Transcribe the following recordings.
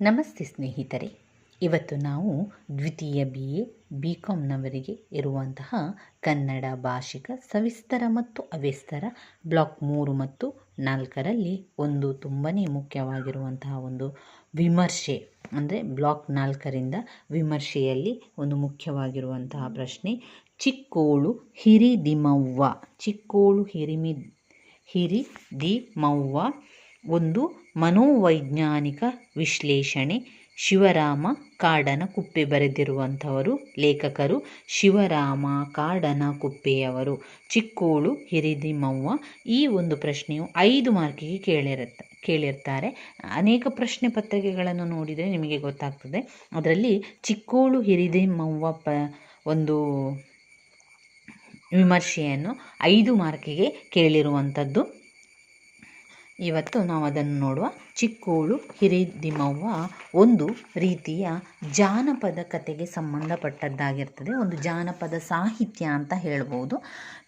ನಮಸ್ತೆ ಸ್ನೇಹಿತರೆ. ಇವತ್ತು ನಾವು ದ್ವಿತೀಯ ಬಿ ಎ ಬಿ ಕಾಮ್ನವರಿಗೆ ಇರುವಂತಹ ಕನ್ನಡ ಭಾಷಿಕ, ಸವಿಸ್ತರ ಮತ್ತು ಅವ್ಯಸ್ತರ ಬ್ಲಾಕ್ ಮೂರು ಮತ್ತು ನಾಲ್ಕರಲ್ಲಿ ಒಂದು ತುಂಬಾ ಮುಖ್ಯವಾಗಿರುವಂತಹ ಒಂದು ವಿಮರ್ಶೆ, ಅಂದರೆ ಬ್ಲಾಕ್ ನಾಲ್ಕರಿಂದ ವಿಮರ್ಶೆಯಲ್ಲಿ ಒಂದು ಮುಖ್ಯವಾಗಿರುವಂತಹ ಪ್ರಶ್ನೆ, ಚಿಕ್ಕೋಳು ಹಿರಿದಿಮವ್ವ, ಚಿಕ್ಕೋಳು ಹಿರಿಮಿ ಹಿರಿ ಹಿರಿದಿಮವ್ವ ಒಂದು ಮನೋವೈಜ್ಞಾನಿಕ ವಿಶ್ಲೇಷಣೆ ಶಿವರಾಮ ಕಾಡನ ಕುಪ್ಪೆ ಬರೆದಿರುವಂಥವರು. ಲೇಖಕರು ಶಿವರಾಮ ಕಾಡನ ಕುಪ್ಪೆಯವರು. ಚಿಕ್ಕೋಳು ಹಿರಿದಿಮವ್ವ ಈ ಒಂದು ಪ್ರಶ್ನೆಯು ಐದು ಮಾರ್ಕಿಗೆ ಕೇಳಿರುತ್ತೆ, ಕೇಳಿರ್ತಾರೆ. ಅನೇಕ ಪ್ರಶ್ನೆ ಪತ್ರಿಕೆಗಳನ್ನು ನೋಡಿದರೆ ನಿಮಗೆ ಗೊತ್ತಾಗ್ತದೆ. ಅದರಲ್ಲಿ ಚಿಕ್ಕೋಳು ಹಿರಿದಿಮವ್ವ ಪ ಒಂದು ವಿಮರ್ಶೆಯನ್ನು ಐದು ಮಾರ್ಕಿಗೆ ಕೇಳಿರುವಂಥದ್ದು. ಇವತ್ತು ನಾವು ಅದನ್ನು ನೋಡುವ ಚಿಕ್ಕೋಳು ಹಿರಿದಿಮವ್ವ ಒಂದು ರೀತಿಯ ಜಾನಪದ ಕಥೆಗೆ ಸಂಬಂಧಪಟ್ಟದ್ದಾಗಿರ್ತದೆ. ಒಂದು ಜಾನಪದ ಸಾಹಿತ್ಯ ಅಂತ ಹೇಳ್ಬೋದು.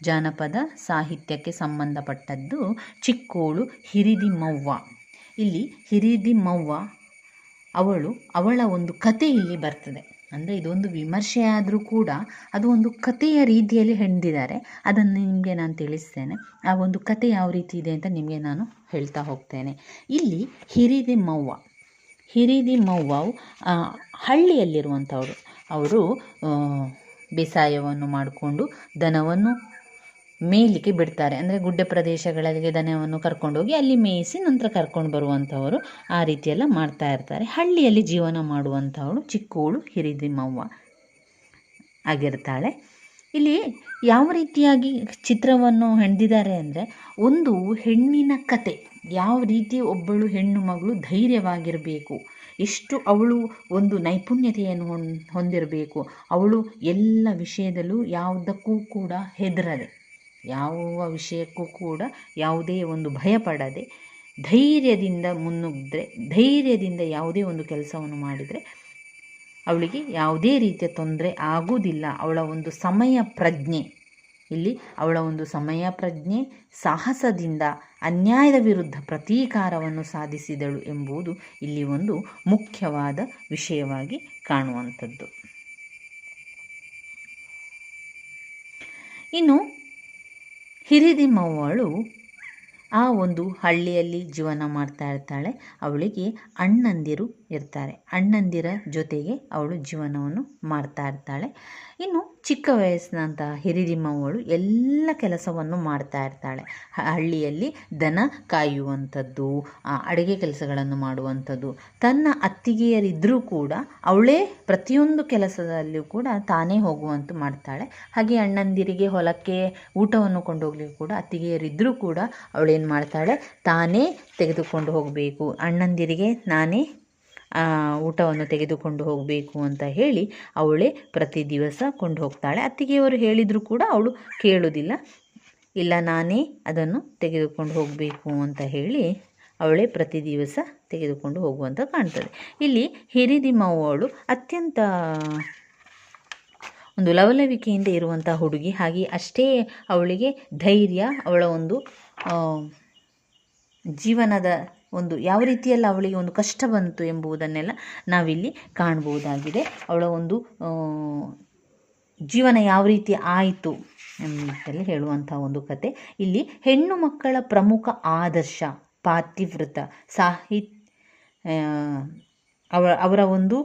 ಜಾನಪದ ಸಾಹಿತ್ಯಕ್ಕೆ ಸಂಬಂಧಪಟ್ಟದ್ದು ಚಿಕ್ಕೋಳು ಹಿರಿದಿಮವ್ವ ಇಲ್ಲಿ ಹಿರಿದಿಮವ್ವ ಅವಳು ಅವಳ ಒಂದು ಕತೆ ಇಲ್ಲಿ ಬರ್ತದೆ. ಅಂದರೆ ಇದೊಂದು ವಿಮರ್ಶೆ ಆದರೂ ಕೂಡ ಅದು ಒಂದು ಕಥೆಯ ರೀತಿಯಲ್ಲಿ ಹೆಣ್ದಿದ್ದಾರೆ. ಅದನ್ನು ನಿಮಗೆ ನಾನು ತಿಳಿಸ್ತೇನೆ. ಆ ಒಂದು ಕತೆ ಯಾವ ರೀತಿ ಇದೆ ಅಂತ ನಿಮಗೆ ನಾನು ಹೇಳ್ತಾ ಹೋಗ್ತೇನೆ. ಇಲ್ಲಿ ಹಿರಿದಿಮವ್ವ ಮೌವ ಹಳ್ಳಿಯಲ್ಲಿರುವಂಥವ್ರು ಅವರು ಬೇಸಾಯವನ್ನು ಮಾಡಿಕೊಂಡು ದನವನ್ನು ಮೇಯಲಿಕ್ಕೆ ಬಿಡ್ತಾರೆ. ಅಂದರೆ ಗುಡ್ಡ ಪ್ರದೇಶಗಳಿಗೆ ದನವನ್ನು ಕರ್ಕೊಂಡೋಗಿ ಅಲ್ಲಿ ಮೇಯಿಸಿ ನಂತರ ಕರ್ಕೊಂಡು ಬರುವಂಥವರು ಆ ರೀತಿಯೆಲ್ಲ ಮಾಡ್ತಾ ಇರ್ತಾರೆ. ಹಳ್ಳಿಯಲ್ಲಿ ಜೀವನ ಮಾಡುವಂಥವಳು ಚಿಕ್ಕೋಳು ಹಿರಿದಿಮವ್ವ ಆಗಿರ್ತಾಳೆ. ಇಲ್ಲಿ ಯಾವ ರೀತಿಯಾಗಿ ಚಿತ್ರವನ್ನು ಹೆಣ್ದಿದ್ದಾರೆ ಅಂದರೆ ಒಂದು ಹೆಣ್ಣಿನ ಕತೆ. ಯಾವ ರೀತಿ ಒಬ್ಬಳು ಹೆಣ್ಣು ಮಗಳು ಧೈರ್ಯವಾಗಿರಬೇಕು. ಎಷ್ಟು ಅವಳು ಒಂದು ನೈಪುಣ್ಯತೆಯನ್ನು ಹೊಂದಿರಬೇಕು. ಅವಳು ಎಲ್ಲ ವಿಷಯದಲ್ಲೂ ಯಾವುದಕ್ಕೂ ಕೂಡ ಹೆದರದೆ. ಯಾವ ವಿಷಯಕ್ಕೂ ಕೂಡ ಯಾವುದೇ ಒಂದು ಭಯಪಡದೆ ಧೈರ್ಯದಿಂದ ಮುನ್ನುಗ್ಗಿದ್ರೆ ಧೈರ್ಯದಿಂದ ಯಾವುದೇ ಒಂದು ಕೆಲಸವನ್ನು ಮಾಡಿದರೆ ಅವಳಿಗೆ ಯಾವುದೇ ರೀತಿಯ ತೊಂದರೆ ಆಗುವುದಿಲ್ಲ. ಅವಳ ಒಂದು ಸಮಯ ಪ್ರಜ್ಞೆ, ಇಲ್ಲಿ ಅವಳ ಒಂದು ಸಮಯ ಪ್ರಜ್ಞೆ ಸಾಹಸದಿಂದ ಅನ್ಯಾಯದ ವಿರುದ್ಧ ಪ್ರತೀಕಾರವನ್ನು ಸಾಧಿಸಿದಳು ಎಂಬುದು ಇಲ್ಲಿ ಒಂದು ಮುಖ್ಯವಾದ ವಿಷಯವಾಗಿ ಕಾಣುವಂಥದ್ದು. ಇನ್ನು ಹಿರಿದಿಮ್ಮವಳು ಆ ಒಂದು ಹಳ್ಳಿಯಲ್ಲಿ ಜೀವನ ಮಾಡ್ತಾ ಇರ್ತಾಳೆ. ಅವಳಿಗೆ ಅಣ್ಣಂದಿರು ಇರ್ತಾರೆ. ಅಣ್ಣಂದಿರ ಜೊತೆಗೆ ಅವಳು ಜೀವನವನ್ನು ಮಾಡ್ತಾ ಇರ್ತಾಳೆ. ಇನ್ನು ಚಿಕ್ಕ ವಯಸ್ಸಿನಂತಹ ಹಿರಿದಿಮ್ಮವಳು ಎಲ್ಲ ಕೆಲಸವನ್ನು ಮಾಡ್ತಾ ಇರ್ತಾಳೆ. ಹಳ್ಳಿಯಲ್ಲಿ ದನ ಕಾಯುವಂಥದ್ದು ಅಡುಗೆ ಕೆಲಸಗಳನ್ನು ಮಾಡುವಂಥದ್ದು. ತನ್ನ ಅತ್ತಿಗೆಯರಿದ್ದರೂ ಕೂಡ ಅವಳೇ ಪ್ರತಿಯೊಂದು ಕೆಲಸದಲ್ಲಿಯೂ ಕೂಡ ತಾನೇ ಹೋಗುವಂತೂ ಮಾಡ್ತಾಳೆ. ಹಾಗೆ ಅಣ್ಣಂದಿರಿಗೆ ಹೊಲಕ್ಕೆ ಊಟವನ್ನು ಕೊಂಡೋಗ್ಲಿಕ್ಕೆ ಕೂಡ ಅತ್ತಿಗೆಯರಿದ್ದರೂ ಕೂಡ ಅವಳೇನು ಮಾಡ್ತಾಳೆ? ತಾನೇ ತೆಗೆದುಕೊಂಡು ಹೋಗಬೇಕು. ಅಣ್ಣಂದಿರಿಗೆ ನಾನೇ ಊಟವನ್ನು ತೆಗೆದುಕೊಂಡು ಹೋಗಬೇಕು ಅಂತ ಹೇಳಿ ಅವಳೇ ಪ್ರತಿ ದಿವಸ ಕೊಂಡು ಹೋಗ್ತಾಳೆ. ಅತ್ತಿಗೆಯವರು ಹೇಳಿದರೂ ಕೂಡ ಅವಳು ಕೇಳೋದಿಲ್ಲ. ಇಲ್ಲ, ನಾನೇ ಅದನ್ನು ತೆಗೆದುಕೊಂಡು ಹೋಗಬೇಕು ಅಂತ ಹೇಳಿ ಅವಳೇ ಪ್ರತಿ ದಿವಸ ತೆಗೆದುಕೊಂಡು ಹೋಗುವಂತ ಕಾಣ್ತದೆ. ಇಲ್ಲಿ ಹಿರಿದಿಮ್ಮವಳು ಅತ್ಯಂತ ಒಂದು ಲವಲವಿಕೆಯಿಂದ ಇರುವಂಥ ಹುಡುಗಿ. ಹಾಗೆ ಅಷ್ಟೇ ಅವಳಿಗೆ ಧೈರ್ಯ, ಅವಳ ಒಂದು ಜೀವನದ ಒಂದು ಯಾವ ರೀತಿಯಲ್ಲಿ ಅವಳಿಗೆ ಒಂದು ಕಷ್ಟ ಬಂತು ಎಂಬುದನ್ನೆಲ್ಲ ನಾವಿಲ್ಲಿ ಕಾಣ್ಬೋದಾಗಿದೆ ಅವಳ ಒಂದು ಜೀವನ ಯಾವ ರೀತಿ ಆಯಿತು ಎಂಬಲ್ಲಿ ಹೇಳುವಂಥ ಒಂದು ಕತೆ. ಇಲ್ಲಿ ಹೆಣ್ಣು ಮಕ್ಕಳ ಪ್ರಮುಖ ಆದರ್ಶ ಪಾತಿವೃತ ಸಾಹಿತ್ ಅವ, ಅವರ ಒಂದು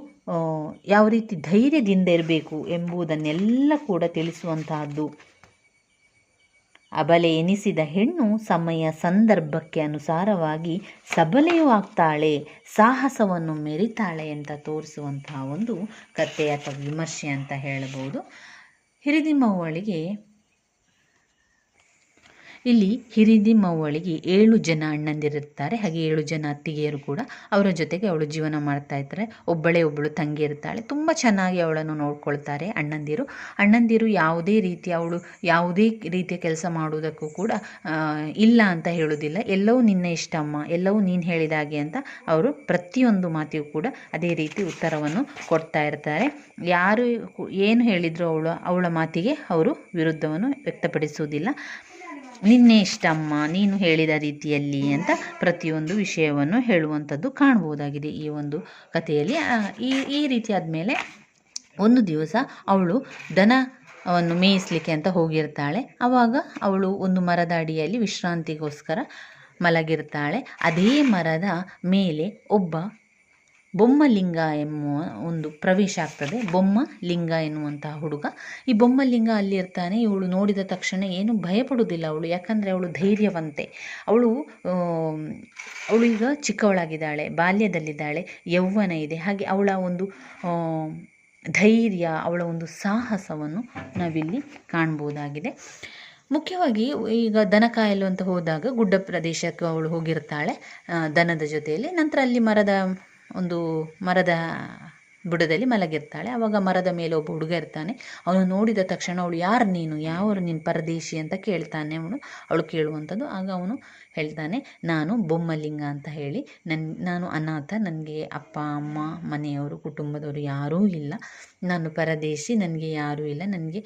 ಯಾವ ರೀತಿ ಧೈರ್ಯದಿಂದ ಇರಬೇಕು ಎಂಬುದನ್ನೆಲ್ಲ ಕೂಡ ತಿಳಿಸುವಂತಹದ್ದು. ಅಬಲೆ ಎನಿಸಿದ ಹೆಣ್ಣು ಸಮಯ ಸಂದರ್ಭಕ್ಕೆ ಅನುಸಾರವಾಗಿ ಸಬಲೆಯೂ ಆಗ್ತಾಳೆ, ಸಾಹಸವನ್ನು ಮೆರಿತಾಳೆ ಅಂತ ತೋರಿಸುವಂತಹ ಒಂದು ಕಥೆ ಅಥವಾ ವಿಮರ್ಶೆ ಅಂತ ಹೇಳಬಹುದು. ಹಿರಿದಿಮ್ಮವಳಿಗೆ ಇಲ್ಲಿ ಹಿರಿದಿಮ್ಮವಳಿಗೆ ಏಳು ಜನ ಅಣ್ಣಂದಿರುತ್ತಾರೆ ಹಾಗೆ ಏಳು ಜನ ಅತ್ತಿಗೆಯರು ಕೂಡ ಅವರ ಜೊತೆಗೆ ಅವಳು ಜೀವನ ಮಾಡ್ತಾ ಇರ್ತಾರೆ. ಒಬ್ಬಳೇ ಒಬ್ಬಳು ತಂಗಿ ಇರ್ತಾಳೆ. ತುಂಬ ಚೆನ್ನಾಗಿ ಅವಳನ್ನು ನೋಡ್ಕೊಳ್ತಾರೆ ಅಣ್ಣಂದಿರು. ಅಣ್ಣಂದಿರು ಯಾವುದೇ ರೀತಿ ಅವಳು ಯಾವುದೇ ರೀತಿಯ ಕೆಲಸ ಮಾಡುವುದಕ್ಕೂ ಕೂಡ ಇಲ್ಲ ಅಂತ ಹೇಳೋದಿಲ್ಲ ಎಲ್ಲವೂ ನಿನ್ನ ಇಷ್ಟಮ್ಮ ಎಲ್ಲವೂ ನೀನು ಹೇಳಿದ ಹಾಗೆ ಅಂತ ಅವರು ಪ್ರತಿಯೊಂದು ಮಾತಿಗೂ ಕೂಡ ಅದೇ ರೀತಿ ಉತ್ತರವನ್ನು ಕೊಡ್ತಾ ಇರ್ತಾರೆ. ಯಾರು ಏನು ಹೇಳಿದ್ರು ಅವಳು, ಅವಳ ಮಾತಿಗೆ ಅವರು ವಿರುದ್ಧವನ್ನು ವ್ಯಕ್ತಪಡಿಸುವುದಿಲ್ಲ. ನಿನ್ನೆ ಇಷ್ಟಮ್ಮ, ನೀನು ಹೇಳಿದ ರೀತಿಯಲ್ಲಿ ಅಂತ ಪ್ರತಿಯೊಂದು ವಿಷಯವನ್ನು ಹೇಳುವಂಥದ್ದು ಕಾಣ್ಬೋದಾಗಿದೆ ಈ ಒಂದು ಕಥೆಯಲ್ಲಿ ಈ ಈ ರೀತಿ ಆದಮೇಲೆ ಒಂದು ದಿವಸ ಅವಳು ದನವನ್ನು ಮೇಯಿಸ್ಲಿಕ್ಕೆ ಅಂತ ಹೋಗಿರ್ತಾಳೆ. ಆವಾಗ ಅವಳು ಒಂದು ಮರದ ಅಡಿಯಲ್ಲಿ ವಿಶ್ರಾಂತಿಗೋಸ್ಕರ ಮಲಗಿರ್ತಾಳೆ. ಅದೇ ಮರದ ಮೇಲೆ ಒಬ್ಬ ಬೊಮ್ಮಲಿಂಗ ಎನ್ನುವ ಒಂದು ಪ್ರವೇಶ ಆಗ್ತದೆ. ಬೊಮ್ಮ ಲಿಂಗ ಎನ್ನುವಂತಹ ಹುಡುಗ. ಈ ಬೊಮ್ಮಲಿಂಗ ಅಲ್ಲಿ ಇರ್ತಾನೆ ಇವಳು ನೋಡಿದ ತಕ್ಷಣ ಏನು ಭಯಪಡುವುದಿಲ್ಲ ಅವಳು. ಯಾಕಂದರೆ ಅವಳು ಧೈರ್ಯವಂತೆ. ಅವಳು ಅವಳು ಈಗ ಚಿಕ್ಕವಳಾಗಿದ್ದಾಳೆ. ಬಾಲ್ಯದಲ್ಲಿದ್ದಾಳೆ. ಯೌವನ ಇದೆ. ಹಾಗೆ ಅವಳ ಒಂದು ಧೈರ್ಯ, ಅವಳ ಒಂದು ಸಾಹಸವನ್ನು ನಾವಿಲ್ಲಿ ಕಾಣ್ಬೋದಾಗಿದೆ. ಮುಖ್ಯವಾಗಿ ಈಗ ದನ ಕಾಯಲು ಅಂತ ಹೋದಾಗ ಗುಡ್ಡ ಪ್ರದೇಶಕ್ಕೆ ಅವಳು ಹೋಗಿರ್ತಾಳೆ ದನದ ಜೊತೆಯಲ್ಲಿ. ನಂತರ ಅಲ್ಲಿ ಮರದ ಒಂದು ಮರದ ಬುಡದಲ್ಲಿ ಮಲಗಿರ್ತಾಳೆ. ಅವಾಗ ಮರದ ಮೇಲೆ ಒಬ್ಬ ಹುಡುಗ ಇರ್ತಾನೆ. ಅವನು ನೋಡಿದ ತಕ್ಷಣ ಅವಳು, ಯಾರು ನೀನು? ಯಾವರು ನೀನು ಪರದೇಶಿ? ಅಂತ ಕೇಳ್ತಾನೆ ಅವನು. ಅವಳು ಕೇಳುವಂಥದ್ದು. ಆಗ ಅವನು ಹೇಳ್ತಾನೆ, ನಾನು ಬೊಮ್ಮಲಿಂಗ ಅಂತ ಹೇಳಿ, ನನ್, ನಾನು ಅನಾಥ, ನನಗೆ ಅಪ್ಪ, ಅಮ್ಮ, ಮನೆಯವರು, ಕುಟುಂಬದವರು ಯಾರೂ ಇಲ್ಲ. ನಾನು ಪರದೇಶಿ, ನನಗೆ ಯಾರೂ ಇಲ್ಲ. ನನಗೆ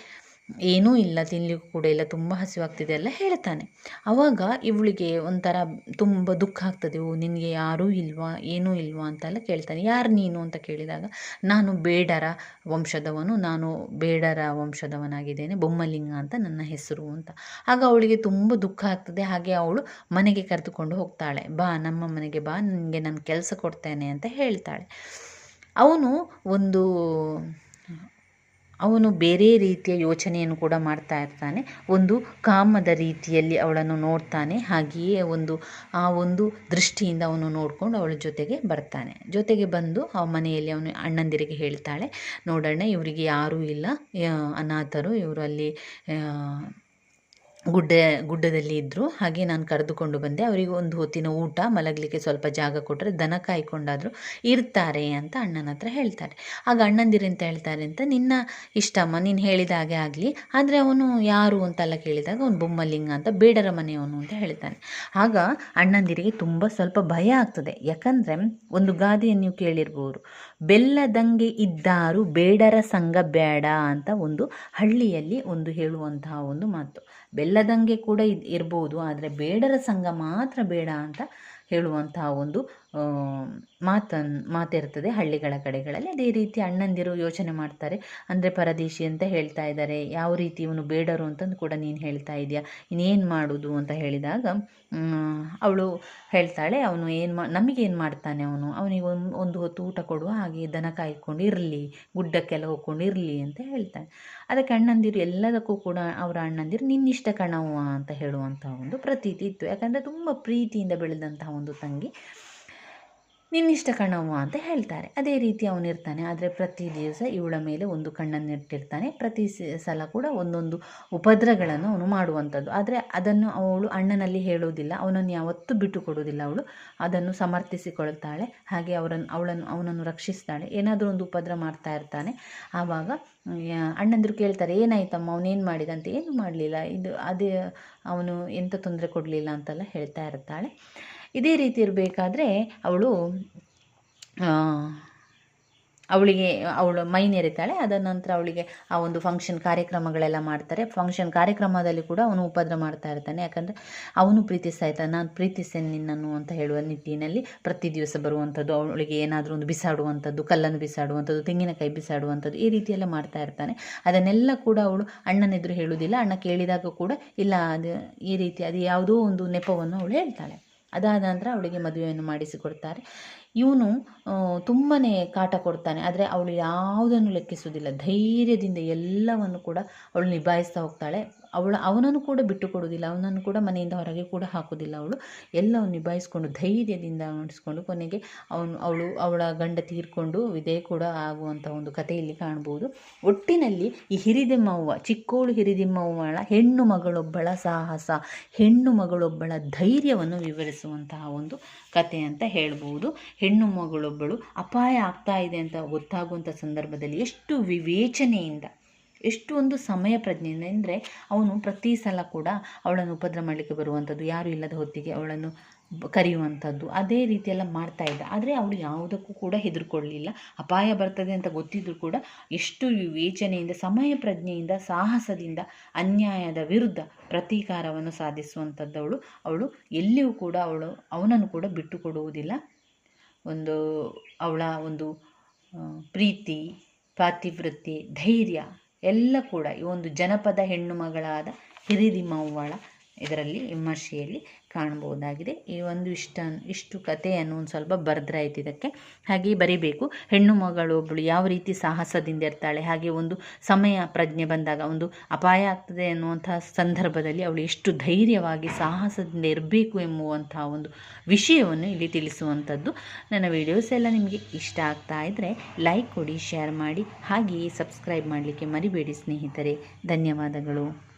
ಏನೂ ಇಲ್ಲ ತಿನ್ನಲಿಕ್ಕೂ ಕೂಡ ಇಲ್ಲ, ತುಂಬ ಹಸಿವಾಗ್ತಿದೆ ಎಲ್ಲ ಹೇಳ್ತಾನೆ. ಆವಾಗ ಇವಳಿಗೆ ಒಂಥರ ತುಂಬ ದುಃಖ ಆಗ್ತದೆ, ಓ, ನಿನಗೆ ಯಾರೂ ಇಲ್ವಾ, ಏನೂ ಇಲ್ವಾ ಅಂತೆಲ್ಲ ಕೇಳ್ತಾನೆ. ಯಾರು ನೀನು ಅಂತ ಕೇಳಿದಾಗ, ನಾನು ಬೇಡರ ವಂಶದವನು, ನಾನು ಬೇಡರ ವಂಶದವನಾಗಿದ್ದೇನೆ, ಬೊಮ್ಮಲಿಂಗ ಅಂತ ನನ್ನ ಹೆಸರು ಅಂತ. ಆಗ ಅವಳಿಗೆ ತುಂಬ ದುಃಖ ಆಗ್ತದೆ, ಹಾಗೆ ಅವಳು ಮನೆಗೆ ಕರೆದುಕೊಂಡು ಹೋಗ್ತಾಳೆ. ಬಾ, ನಮ್ಮ ಮನೆಗೆ ಬಾ, ನನಗೆ ನಾನು ಕೆಲಸ ಕೊಡ್ತೇನೆ ಅಂತ ಹೇಳ್ತಾಳೆ. ಅವನು ಒಂದು ಅವನು ಬೇರೆ ರೀತಿಯ ಯೋಚನೆಯನ್ನು ಕೂಡ ಮಾಡ್ತಾ ಇರ್ತಾನೆ. ಒಂದು ಕಾಮದ ರೀತಿಯಲ್ಲಿ ಅವಳನ್ನು ನೋಡ್ತಾನೆ. ಹಾಗೆಯೇ ಒಂದು, ಆ ಒಂದು ದೃಷ್ಟಿಯಿಂದ ಅವನು ನೋಡಿಕೊಂಡು ಅವಳ ಜೊತೆಗೆ ಬರ್ತಾನೆ. ಜೊತೆಗೆ ಬಂದು ಆ ಮನೆಯಲ್ಲಿ ಅವನು ಅಣ್ಣಂದಿರಿಗೆ ಹೇಳ್ತಾಳೆ ನೋಡೋಣ ಇವರಿಗೆ ಯಾರೂ ಇಲ್ಲ. ಅನಾಥರು, ಇವರಲ್ಲಿ ಗುಡ್ಡ, ಗುಡ್ಡದಲ್ಲಿ ಇದ್ದರು ಹಾಗೆ ನಾನು ಕರೆದುಕೊಂಡು ಬಂದೆ. ಅವರಿಗೆ ಒಂದು ಹೊತ್ತಿನ ಊಟ, ಮಲಗಲಿಕ್ಕೆ ಸ್ವಲ್ಪ ಜಾಗ ಕೊಟ್ಟರೆ ದನ ಕಾಯ್ಕೊಂಡಾದರೂ ಇರ್ತಾರೆ ಅಂತ ಅಣ್ಣನ ಹತ್ರ ಹೇಳ್ತಾರೆ. ಆಗ ಅಣ್ಣಂದಿರು ಅಂತ ಹೇಳ್ತಾರೆ ಅಂತ, ನಿನ್ನ ಇಷ್ಟಮ್ಮ, ನೀನು ಹೇಳಿದ ಹಾಗೆ ಆಗಲಿ. ಆದರೆ ಅವನು ಯಾರು ಅಂತೆಲ್ಲ ಕೇಳಿದಾಗ ಅವನು ಬೊಮ್ಮಲಿಂಗ ಅಂತ ಬೇಡರ ಮನೆಯವನು ಅಂತ ಹೇಳ್ತಾನೆ. ಆಗ ಅಣ್ಣಂದಿರಿಗೆ ತುಂಬ ಸ್ವಲ್ಪ ಭಯ ಆಗ್ತದೆ. ಯಾಕಂದರೆ ಒಂದು ಗಾದೆಯನ್ನು ನೀವು ಕೇಳಿರ್ಬೋದು. ಬೆಲ್ಲದಂಗೆ ಇದ್ದಾರು ಬೇಡರ ಸಂಘ ಬೇಡ ಅಂತ ಒಂದು ಹಳ್ಳಿಯಲ್ಲಿ ಒಂದು ಹೇಳುವಂತಹ ಒಂದು ಮಾತು. ಬೆಲ್ಲದಂಗೆ ಕೂಡ ಇರ್ಬೋದು, ಆದರೆ ಬೇಡರ ಸಂಘ ಮಾತ್ರ ಬೇಡ ಅಂತ ಹೇಳುವಂತಹ ಒಂದು ಆ, ಮಾತನ್ ಮಾತಿರ್ತದೆ ಹಳ್ಳಿಗಳ ಕಡೆಗಳಲ್ಲಿ. ಅದೇ ರೀತಿ ಅಣ್ಣಂದಿರು ಯೋಚನೆ ಮಾಡ್ತಾರೆ. ಅಂದರೆ ಪರದೇಶಿ ಅಂತ ಹೇಳ್ತಾ ಇದ್ದಾರೆ. ಯಾವ ರೀತಿ ಇವನು ಬೇಡರು ಅಂತಂದು ಕೂಡ ನೀನು ಹೇಳ್ತಾ ಇದೆಯಾ? ಇನ್ನೇನು ಮಾಡೋದು ಅಂತ ಹೇಳಿದಾಗ ಅವಳು ಹೇಳ್ತಾಳೆ ಅವನು ಏನು ಮಾ ನಮಗೇನು ಮಾಡ್ತಾನೆ ಅವನು? ಅವನಿಗೆ ಒಂದು ಒಂದು ಹೊತ್ತು ಊಟ ಕೊಡುವ ಹಾಗೆ ದನ ಕಾಯ್ಕೊಂಡು ಇರಲಿ ಗುಡ್ಡಕ್ಕೆಲ್ಲ ಹೋಗ್ಕೊಂಡು ಇರಲಿ ಅಂತ ಹೇಳ್ತಾನೆ ಅದಕ್ಕೆ ಅಣ್ಣಂದಿರು ಎಲ್ಲದಕ್ಕೂ ಕೂಡ ಅವರ ಅಣ್ಣಂದಿರು ನಿನ್ನಿಷ್ಟ ಕಣವ ಅಂತ ಹೇಳುವಂಥ ಒಂದು ಪ್ರತೀತಿ ಇತ್ತು. ಯಾಕಂದರೆ ತುಂಬ ಪ್ರೀತಿಯಿಂದ ಬೆಳೆದಂತಹ ಒಂದು ತಂಗಿ. ನಿನ್ನಿಷ್ಟ ಕಣವ್ವ ಅಂತ ಹೇಳ್ತಾರೆ. ಅದೇ ರೀತಿ ಅವನಿರ್ತಾನೆ ಆದರೆ ಪ್ರತಿ ದಿವಸ ಇವಳ ಮೇಲೆ ಒಂದು ಕಣ್ಣನ್ನು ಇಟ್ಟಿರ್ತಾನೆ. ಪ್ರತಿ ಸಲ ಕೂಡ ಒಂದೊಂದು ಉಪದ್ರಗಳನ್ನು ಅವನು ಮಾಡುವಂಥದ್ದು. ಆದರೆ ಅದನ್ನು ಅವಳು ಅಣ್ಣನಲ್ಲಿ ಹೇಳೋದಿಲ್ಲ ಅವನನ್ನು ಯಾವತ್ತೂ ಬಿಟ್ಟು ಕೊಡೋದಿಲ್ಲ ಅವಳು. ಅದನ್ನು ಸಮರ್ಥಿಸಿಕೊಳ್ತಾಳೆ. ಹಾಗೆ ಅವರನ್ನು ಅವಳನ್ನು, ಅವನನ್ನು ರಕ್ಷಿಸ್ತಾಳೆ. ಏನಾದರೂ ಒಂದು ಉಪದ್ರ ಮಾಡ್ತಾ ಇರ್ತಾನೆ. ಆವಾಗ ಅಣ್ಣಂದರು ಕೇಳ್ತಾರೆ, ಏನಾಯ್ತಮ್ಮ? ಅವನೇನು ಮಾಡಿದಂತ ಏನು ಮಾಡಲಿಲ್ಲ. ಇದು, ಅದೇ, ಅವನು ಎಂಥ ತೊಂದರೆ ಕೊಡಲಿಲ್ಲ ಅಂತೆಲ್ಲ ಹೇಳ್ತಾ ಇರ್ತಾಳೆ. ಇದೇ ರೀತಿ ಇರಬೇಕಾದ್ರೆ ಅವಳು ಅವಳಿಗೆ, ಅವಳು ಮೈ ನೆರಿತಾಳೆ ಅದ ನಂತರ ಅವಳಿಗೆ ಆ ಒಂದು ಫಂಕ್ಷನ್ ಕಾರ್ಯಕ್ರಮಗಳೆಲ್ಲ ಮಾಡ್ತಾರೆ. ಫಂಕ್ಷನ್ ಕಾರ್ಯಕ್ರಮದಲ್ಲಿ ಕೂಡ ಅವನು ಉಪದ್ರ ಮಾಡ್ತಾ ಇರ್ತಾನೆ. ಯಾಕಂದರೆ ಅವನು ಪ್ರೀತಿಸ್ತಾ ಇರ್ತಾನೆ. ನಾನು ಪ್ರೀತಿಸ್ತೇನೆ ನಿನ್ನನ್ನು ಅಂತ ಹೇಳುವ ನಿಟ್ಟಿನಲ್ಲಿ ಪ್ರತಿ ದಿವಸ ಬರುವಂಥದ್ದು, ಅವಳಿಗೆ ಏನಾದರೂ ಒಂದು ಬಿಸಾಡುವಂಥದ್ದು, ಕಲ್ಲನ್ನು ಬಿಸಾಡುವಂಥದ್ದು, ತೆಂಗಿನಕಾಯಿ ಬಿಸಾಡುವಂಥದ್ದು ಈ ರೀತಿಯೆಲ್ಲ ಮಾಡ್ತಾ ಇರ್ತಾನೆ. ಅದನ್ನೆಲ್ಲ ಕೂಡ ಅವಳು ಅಣ್ಣನೆದುರು ಹೇಳುವುದಿಲ್ಲ. ಅಣ್ಣ ಕೇಳಿದಾಗ ಕೂಡ ಇಲ್ಲ, ಅದು ಈ ರೀತಿ, ಅದು ಯಾವುದೋ ಒಂದು ನೆಪವನ್ನು ಅವಳು ಹೇಳ್ತಾಳೆ. ಅದಾದ ನಂತರ ಅವಳಿಗೆ ಮದುವೆಯನ್ನು ಮಾಡಿಸಿಕೊಡ್ತಾರೆ. ಇವನು ತುಂಬಾ ಕಾಟ ಕೊಡ್ತಾನೆ. ಆದರೆ ಅವಳು ಯಾವುದನ್ನು ಲೆಕ್ಕಿಸುವುದಿಲ್ಲ. ಧೈರ್ಯದಿಂದ ಎಲ್ಲವನ್ನು ಕೂಡ ಅವಳು ನಿಭಾಯಿಸ್ತಾ ಹೋಗ್ತಾಳೆ. ಅವಳು ಅವನನ್ನು ಕೂಡ ಬಿಟ್ಟು ಕೊಡೋದಿಲ್ಲ ಅವನನ್ನು ಕೂಡ ಮನೆಯಿಂದ ಹೊರಗೆ ಕೂಡ ಹಾಕುವುದಿಲ್ಲ ಅವಳು. ಎಲ್ಲವನ್ನು ನಿಭಾಯಿಸ್ಕೊಂಡು ಧೈರ್ಯದಿಂದ ನಡೆಸ್ಕೊಂಡು ಕೊನೆಗೆ ಅವನು, ಅವಳು ಅವಳ ಗಂಡ ತೀರ್ಕೊಂಡು ವಿದೇ ಕೂಡ ಆಗುವಂಥ ಒಂದು ಕಥೆಯಲ್ಲಿ ಕಾಣ್ಬೋದು ಒಟ್ಟಿನಲ್ಲಿ ಈ ಹಿರಿದಿಮ್ಮವ್ವ, ಚಿಕ್ಕೋಳು ಹಿರಿದೆಮ್ಮವ್ವಳ ಹೆಣ್ಣು ಮಗಳೊಬ್ಬಳ ಸಾಹಸ, ಹೆಣ್ಣು ಮಗಳೊಬ್ಬಳ ಧೈರ್ಯವನ್ನು ವಿವರಿಸುವಂತಹ ಒಂದು ಕತೆ ಅಂತ ಹೇಳ್ಬೋದು ಹೆಣ್ಣು ಮಗಳೊಬ್ಬಳು ಅಪಾಯ ಆಗ್ತಾ ಇದೆ ಅಂತ ಗೊತ್ತಾಗುವಂಥ ಸಂದರ್ಭದಲ್ಲಿ ಎಷ್ಟು ವಿವೇಚನೆಯಿಂದ ಎಷ್ಟು ಒಂದು ಸಮಯ ಪ್ರಜ್ಞೆ ಅಂದರೆ ಅವನು ಪ್ರತಿ ಸಲ ಕೂಡ ಅವಳನ್ನು ಉಪದ್ರ ಮಾಡಲಿಕ್ಕೆ ಬರುವಂಥದ್ದು, ಯಾರು ಇಲ್ಲದ ಹೊತ್ತಿಗೆ ಅವಳನ್ನು ಕರೆಯುವಂಥದ್ದು, ಅದೇ ರೀತಿಯೆಲ್ಲ ಮಾಡ್ತಾ ಇದ್ದ. ಆದರೆ ಅವಳು ಯಾವುದಕ್ಕೂ ಕೂಡ ಹೆದರ್ಕೊಳ್ಳಿಲ್ಲ. ಅಪಾಯ ಬರ್ತದೆ ಅಂತ ಗೊತ್ತಿದ್ದರೂ ಕೂಡ ಎಷ್ಟು ವಿವೇಚನೆಯಿಂದ, ಸಮಯ ಪ್ರಜ್ಞೆಯಿಂದ, ಸಾಹಸದಿಂದ, ಅನ್ಯಾಯದ ವಿರುದ್ಧ ಪ್ರತೀಕಾರವನ್ನು ಸಾಧಿಸುವಂಥದ್ದು ಅವಳು ಎಲ್ಲಿಯೂ ಕೂಡ ಅವಳು, ಅವನನ್ನು ಕೂಡ ಬಿಟ್ಟುಕೊಡುವುದಿಲ್ಲ. ಒಂದು ಅವಳ ಒಂದು ಪ್ರೀತಿ, ಪಾತಿವೃತ್ತಿ, ಧೈರ್ಯ ಎಲ್ಲ ಕೂಡ ಈ ಒಂದು ಜನಪದ ಹೆಣ್ಣು ಮಗಳಾದ ಹಿರಿದಿಮ್ಮವ್ವಳ ಇದರಲ್ಲಿ ವಿಮರ್ಶೆಯಲ್ಲಿ ಕಾಣಬಹುದಾಗಿದೆ. ಈ ಒಂದು ಇಷ್ಟ, ಇಷ್ಟು ಕಥೆಯನ್ನು ಒಂದು ಸ್ವಲ್ಪ ಬರೆದ್ರಾಯ್ತು ಇದಕ್ಕೆ. ಹಾಗೆ ಬರಿಬೇಕು, ಹೆಣ್ಣು ಮಗಳು ಒಬ್ಬಳು ಯಾವ ರೀತಿ ಸಾಹಸದಿಂದ ಇರ್ತಾಳೆ, ಹಾಗೆ ಒಂದು ಸಮಯ ಪ್ರಜ್ಞೆ ಬಂದಾಗ, ಒಂದು ಅಪಾಯ ಆಗ್ತದೆ ಅನ್ನುವಂಥ ಸಂದರ್ಭದಲ್ಲಿ ಅವಳು ಎಷ್ಟು ಧೈರ್ಯವಾಗಿ ಸಾಹಸದಿಂದ ಇರಬೇಕು ಎಂಬುವಂತಹ ಒಂದು ವಿಷಯವನ್ನು ಇಲ್ಲಿ ತಿಳಿಸುವಂಥದ್ದು. ನನ್ನ ವಿಡಿಯೋಸ್ ಎಲ್ಲ ನಿಮಗೆ ಇಷ್ಟ ಆಗ್ತಾ ಇದ್ದರೆ ಲೈಕ್ ಕೊಡಿ ಶೇರ್ ಮಾಡಿ, ಹಾಗೆಯೇ ಸಬ್ಸ್ಕ್ರೈಬ್ ಮಾಡಲಿಕ್ಕೆ ಮರಿಬೇಡಿ ಸ್ನೇಹಿತರೆ. ಧನ್ಯವಾದಗಳು.